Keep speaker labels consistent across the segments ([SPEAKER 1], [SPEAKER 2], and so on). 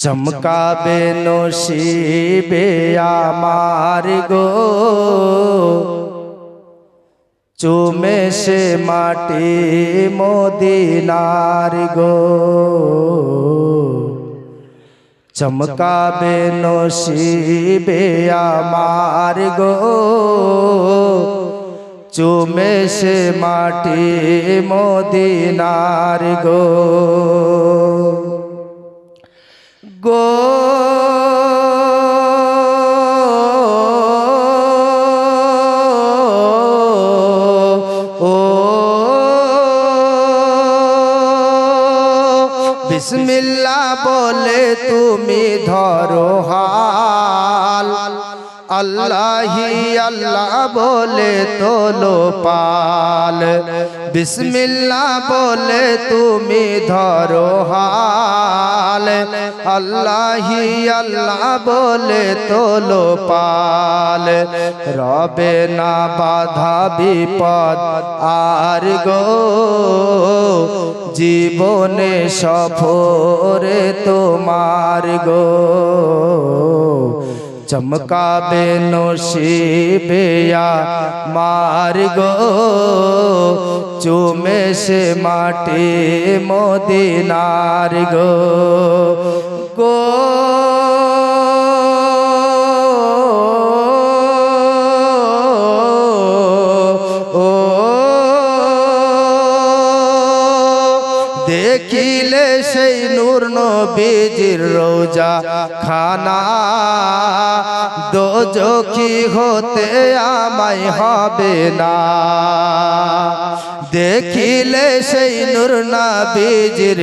[SPEAKER 1] চমকাবে নসিবে আমার গো। চুমে সে মাটি মদিনার গো। চমকাবে নসিবে আমার গো। চুমে সে মাটি মদিনার গো। বিসমিল্লাহ বলে তুমি ধরো হাল আল্লাহি আল্লাহ বলে তোলো পাল বিসমিল্লাহ বলে তুমি ধরো হাল আল্লাহি আল্লাহ বলে তোলো পাল। রবে না বাধা বিপদ আর গো, জীবনে সফরে তোমার গো। চমকাবে নসিবেয়া মার গো চুমে সে মাটি মদিনার গো গো ও দেখিলে সেই নূর নবীজির রোজা খানা দোজখি হতে আমায় হবে না। দেখিলে সেই নূর নবীজির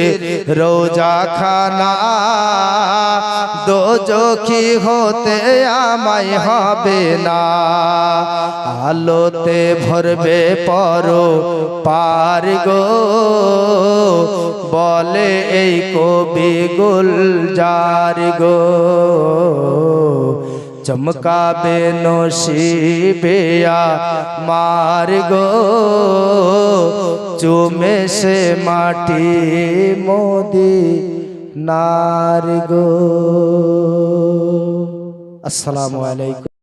[SPEAKER 1] রোজা খানা দোজখি হতে আমায় হবে না। আলোতে ভরবে পরো পার গো। বলে এই কবি গুলজার গো। चमका बेनोशी बेया मार गो चुमे से माटी मोदी नार गो असलकुम